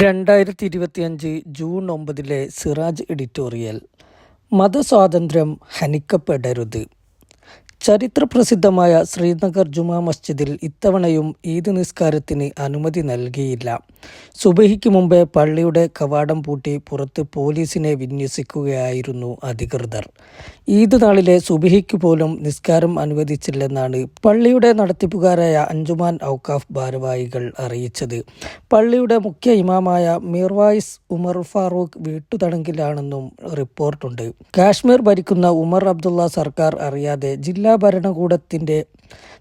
രണ്ടായിരത്തി ഇരുപത്തിയഞ്ച് ജൂൺ ഒമ്പതിലെ സിറാജ് എഡിറ്റോറിയൽ. മതസ്വാതന്ത്ര്യം ഹനിക്കപ്പെടരുത്. ചരിത്രപ്രസിദ്ധമായ ശ്രീനഗർ ജുമാ മസ്ജിദിൽ ഇത്തവണയും ഈദ് നിസ്കാരത്തിന് അനുമതി നൽകിയില്ല. സുബഹിക്ക് മുമ്പേ പള്ളിയുടെ കവാടം പൂട്ടി പുറത്ത് പോലീസിനെ വിന്യസിക്കുകയായിരുന്നു അധികൃതർ. ഈദ് നാളിലെ സുബഹിക്ക് പോലും നിസ്കാരം അനുവദിച്ചില്ലെന്നാണ് പള്ളിയുടെ നടത്തിപ്പുകാരായ അഞ്ചുമാൻ ഔക്കാഫ് ഭാരവാഹികൾ അറിയിച്ചത്. പള്ളിയുടെ മുഖ്യ ഇമാമായ മീർവായിസ് ഉമർ ഫാറൂഖ് വീട്ടുതടങ്കിലാണെന്നും റിപ്പോർട്ടുണ്ട്. കാശ്മീർ ഭരിക്കുന്ന ഉമർ അബ്ദുള്ള സർക്കാർ അറിയാതെ ജില്ലാ ഭരണകൂടത്തിന്റെ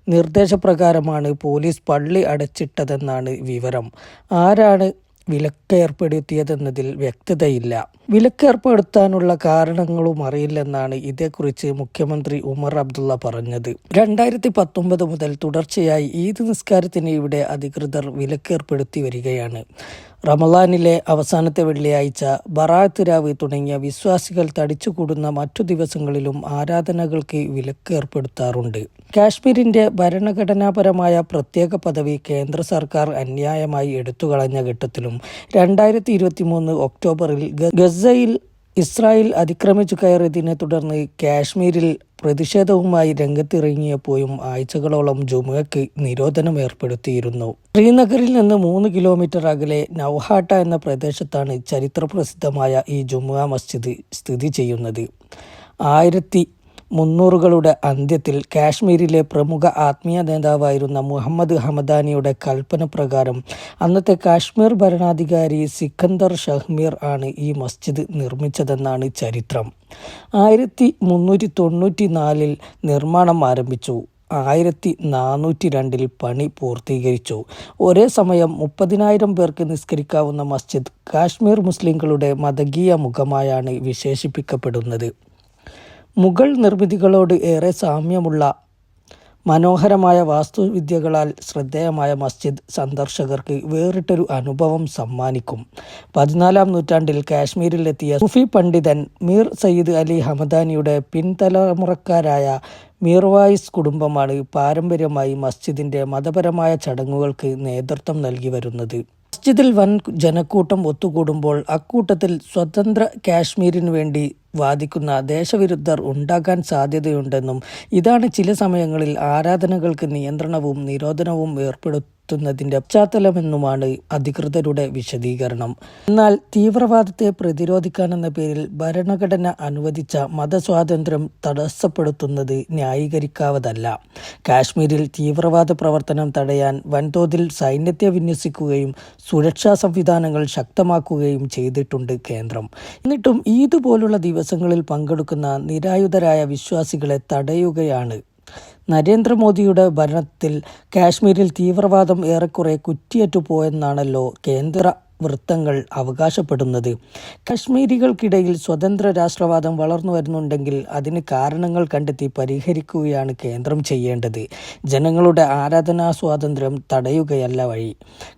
നിർദ്ദേശപ്രകാരമാണ് പോലീസ് പള്ളി അടച്ചിട്ടതെന്നാണ് വിവരം. ആരാണ് വിലക്ക് ഏർപ്പെടുത്തിയതെന്നതിൽ വ്യക്തതയില്ല. വിലക്ക് ഏർപ്പെടുത്താനുള്ള കാരണങ്ങളും അറിയില്ലെന്നാണ് ഇതേക്കുറിച്ച് മുഖ്യമന്ത്രി ഉമർ അബ്ദുള്ള പറഞ്ഞത്. രണ്ടായിരത്തി പത്തൊമ്പത് മുതൽ തുടർച്ചയായി ഈദ് നിസ്കാരത്തിന് ഇവിടെ അധികൃതർ വിലക്ക് ഏർപ്പെടുത്തി വരികയാണ്. റമലാനിലെ അവസാനത്തെ വെള്ളിയാഴ്ച ബറാത്ത് രാവ് തുടങ്ങിയ വിശ്വാസികൾ തടിച്ചുകൂടുന്ന മറ്റു ദിവസങ്ങളിലും ആരാധനകൾക്ക് വിലക്ക് ഏർപ്പെടുത്താറുണ്ട്. കാശ്മീരിന്റെ ഭരണഘടനാപരമായ പ്രത്യേക പദവി കേന്ദ്ര സർക്കാർ അന്യായമായി എടുത്തുകളഞ്ഞ ഘട്ടത്തിലും രണ്ടായിരത്തി ഇരുപത്തിമൂന്ന് ഒക്ടോബറിൽ ഗസയിൽ ഇസ്രായേൽ അതിക്രമിച്ചു കയറിയതിനെ തുടർന്ന് കാശ്മീരിൽ പ്രതിഷേധവുമായി രംഗത്തിറങ്ങിയപ്പോഴും ആഴ്ചകളോളം ജുമുഖയ്ക്ക് നിരോധനം ഏർപ്പെടുത്തിയിരുന്നു. ശ്രീനഗറിൽ നിന്ന് മൂന്ന് കിലോമീറ്റർ അകലെ നൌഹാട്ട എന്ന പ്രദേശത്താണ് ചരിത്രപ്രസിദ്ധമായ ഈ ജുമുഅ മസ്ജിദ് സ്ഥിതി ചെയ്യുന്നത്. ആയിരത്തി മുന്നൂറുകളുടെ അന്ത്യത്തിൽ കാശ്മീരിലെ പ്രമുഖ ആത്മീയ നേതാവായിരുന്ന മുഹമ്മദ് ഹമദാനിയുടെ കൽപ്പന പ്രകാരം അന്നത്തെ കാശ്മീർ ഭരണാധികാരി സിക്കന്ദർ ഷഹ്മീർ ആണ് ഈ മസ്ജിദ് നിർമ്മിച്ചതെന്നാണ് ചരിത്രം. ആയിരത്തി മുന്നൂറ്റി തൊണ്ണൂറ്റി നാലിൽ നിർമ്മാണം ആരംഭിച്ചു. ആയിരത്തി നാനൂറ്റി രണ്ടിൽ പണി പൂർത്തീകരിച്ചു. ഒരേ സമയം മുപ്പതിനായിരം പേർക്ക് നിസ്കരിക്കാവുന്ന മസ്ജിദ് കാശ്മീർ മുസ്ലിങ്ങളുടെ മതകീയ മുഖമായാണ് വിശേഷിപ്പിക്കപ്പെടുന്നത്. മുഗൾ നിർമ്മിതികളോട് ഏറെ സാമ്യമുള്ള മനോഹരമായ വാസ്തുവിദ്യകളാൽ ശ്രദ്ധേയമായ മസ്ജിദ് സന്ദർശകർക്ക് വേറിട്ടൊരു അനുഭവം സമ്മാനിക്കും. പതിനാലാം നൂറ്റാണ്ടിൽ കാശ്മീരിലെത്തിയ സുഫി പണ്ഡിതൻ മീർ സയ്യിദ് അലി ഹമദാനിയുടെ പിൻതലമുറക്കാരായ മീർവായിസ് കുടുംബമാണ് പാരമ്പര്യമായി മസ്ജിദിന്റെ മതപരമായ ചടങ്ങുകൾക്ക് നേതൃത്വം നൽകി വരുന്നത്. മസ്ജിദിൽ വൻ ജനക്കൂട്ടം ഒത്തുകൂടുമ്പോൾ അക്കൂട്ടത്തിൽ സ്വതന്ത്ര കാശ്മീരിനു വേണ്ടി വാദിക്കുന്ന ദേശവിരുദ്ധർ ഉണ്ടാകാൻ സാധ്യതയുണ്ടെന്നും ഇതാണ് ചില സമയങ്ങളിൽ ആരാധനകൾക്ക് നിയന്ത്രണവും നിരോധനവും ഏർപ്പെടുത്തുന്നതിന്റെ പശ്ചാത്തലമെന്നുമാണ് അധികൃതരുടെ വിശദീകരണം. എന്നാൽ തീവ്രവാദത്തെ പ്രതിരോധിക്കാനെന്ന പേരിൽ ഭരണഘടന അനുവദിച്ച മതസ്വാതന്ത്ര്യം തടസ്സപ്പെടുത്തുന്നത് ന്യായീകരിക്കാവതല്ല. കാശ്മീരിൽ തീവ്രവാദ പ്രവർത്തനം തടയാൻ വൻതോതിൽ സൈന്യത്തെ വിന്യസിക്കുകയും സുരക്ഷാ സംവിധാനങ്ങൾ ശക്തമാക്കുകയും ചെയ്തിട്ടുണ്ട് കേന്ദ്രം. എന്നിട്ടും ഇതുപോലുള്ള പോലുള്ള ദിവസങ്ങളിൽ പങ്കെടുക്കുന്ന നിരായുധരായ വിശ്വാസികളെ തടയുകയാണ്. നരേന്ദ്രമോദിയുടെ ഭരണത്തിൽ കാശ്മീരിൽ തീവ്രവാദം ഏറെക്കുറെ കുറ്റിയേറ്റുപോയെന്നാണല്ലോ കേന്ദ്ര വൃത്തങ്ങൾ അവകാശപ്പെടുന്നത്. കശ്മീരികൾക്കിടയിൽ സ്വതന്ത്ര രാഷ്ട്രവാദം വളർന്നു വരുന്നുണ്ടെങ്കിൽ അതിന് കാരണങ്ങൾ കണ്ടെത്തി പരിഹരിക്കുകയാണ് കേന്ദ്രം ചെയ്യേണ്ടത്. ജനങ്ങളുടെ ആരാധനാ സ്വാതന്ത്ര്യം തടയുകയല്ല വഴി.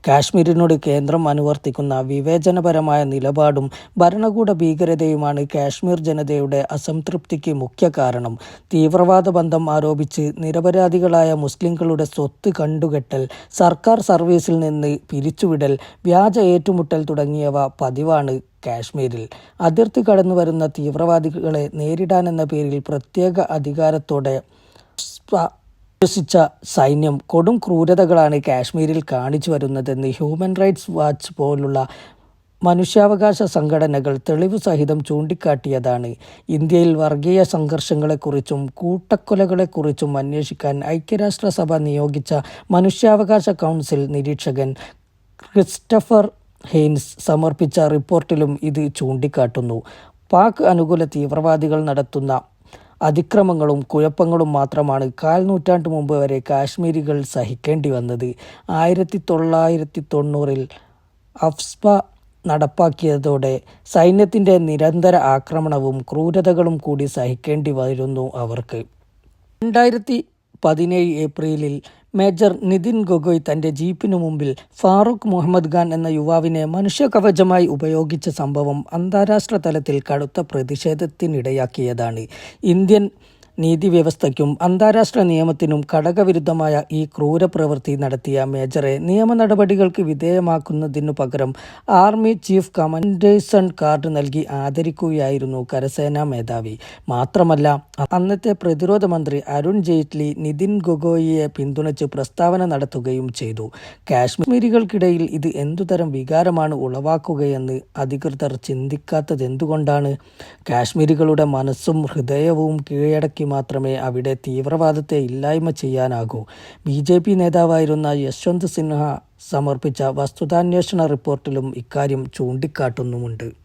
കാശ്മീരിനോട് കേന്ദ്രം അനുവർത്തിക്കുന്ന വിവേചനപരമായ നിലപാടും ഭരണകൂട ഭീകരതയുമാണ് കാശ്മീർ ജനതയുടെ അസംതൃപ്തിക്ക് മുഖ്യ കാരണം. തീവ്രവാദ ബന്ധം ആരോപിച്ച് നിരപരാധികളായ മുസ്ലിങ്ങളുടെ സ്വത്ത് കണ്ടുകെട്ടൽ സർക്കാർ സർവീസിൽ നിന്ന് പിരിച്ചുവിടൽ വ്യാജ ഏറ്റുമുട്ടൽ തുടങ്ങിയവ പതിവാണ് കാശ്മീരിൽ. അതിർത്തി കടന്നു വരുന്ന തീവ്രവാദികളെ നേരിടാനെന്ന പേരിൽ പ്രത്യേക അധികാരത്തോടെ വിശ്വസിച്ച സൈന്യം കൊടും ക്രൂരതകളാണ് കാശ്മീരിൽ കാണിച്ചു വരുന്നതെന്ന് ഹ്യൂമൻ റൈറ്റ്സ് വാച്ച് പോലുള്ള മനുഷ്യാവകാശ സംഘടനകൾ തെളിവ് സഹിതം ചൂണ്ടിക്കാട്ടിയതാണ്. ഇന്ത്യയിൽ വർഗീയ സംഘർഷങ്ങളെക്കുറിച്ചും കൂട്ടക്കൊലകളെക്കുറിച്ചും അന്വേഷിക്കാൻ ഐക്യരാഷ്ട്രസഭ നിയോഗിച്ച മനുഷ്യാവകാശ കൗൺസിൽ നിരീക്ഷകൻ ക്രിസ്റ്റഫർ ഹെയ്ൻസ് സമർപ്പിച്ച റിപ്പോർട്ടിലും ഇത് ചൂണ്ടിക്കാട്ടുന്നു. പാക് അനുകൂല തീവ്രവാദികൾ നടത്തുന്ന അതിക്രമങ്ങളും കുഴപ്പങ്ങളും മാത്രമാണ് കാൽ നൂറ്റാണ്ട് മുമ്പ് വരെ കാശ്മീരികൾ സഹിക്കേണ്ടി വന്നത്. ആയിരത്തി തൊള്ളായിരത്തി തൊണ്ണൂറിൽ അഫ്സ്പ നടപ്പാക്കിയതോടെ സൈന്യത്തിന്റെ നിരന്തര ആക്രമണവും ക്രൂരതകളും കൂടി സഹിക്കേണ്ടി വരുന്നു അവർക്ക്. രണ്ടായിരത്തി പതിനേഴ് ഏപ്രിലിൽ മേജർ നിതിൻ ഗൊഗോയ് തന്റെ ജീപ്പിനു മുമ്പിൽ ഫാറൂഖ് മുഹമ്മദ് ഖാൻ എന്ന യുവാവിനെ മനുഷ്യകവചമായി ഉപയോഗിച്ച സംഭവം അന്താരാഷ്ട്ര തലത്തിൽ കടുത്ത പ്രതിഷേധത്തിനിടയാക്കിയതാണ്. ഇന്ത്യൻ നീതിവ്യവസ്ഥയ്ക്കും അന്താരാഷ്ട്ര നിയമത്തിനും ഘടകവിരുദ്ധമായ ഈ ക്രൂരപ്രവൃത്തി നടത്തിയ മേജറെ നിയമ നടപടികൾക്ക് വിധേയമാക്കുന്നതിനു പകരം ആർമി ചീഫ് കമൻഡേഴ്സൺ കാർഡ് നൽകി ആദരിക്കുകയായിരുന്നു കരസേനാ മേധാവി. മാത്രമല്ല അന്നത്തെ പ്രതിരോധ മന്ത്രി അരുൺ ജെയ്റ്റ്ലി നിതിൻ ഗൊഗോയിയെ പിന്തുണച്ച് പ്രസ്താവന നടത്തുകയും ചെയ്തു. കാശ്മീരികൾക്കിടയിൽ ഇത് എന്തുതരം വികാരമാണ് ഉളവാക്കുകയെന്ന് അധികൃതർ ചിന്തിക്കാത്തതെന്തുകൊണ്ടാണ്? കാശ്മീരികളുടെ മനസ്സും ഹൃദയവും കീഴടക്കി മാത്രമേ അവിടെ തീവ്രവാദത്തെ ഇല്ലായ്മ ചെയ്യാനാകൂ. ബി ജെ പി നേതാവായിരുന്ന യശ്വന്ത് സിൻഹ സമർപ്പിച്ച വസ്തുതാന്വേഷണ റിപ്പോർട്ടിലും ഇക്കാര്യം ചൂണ്ടിക്കാട്ടുന്നുമുണ്ട്.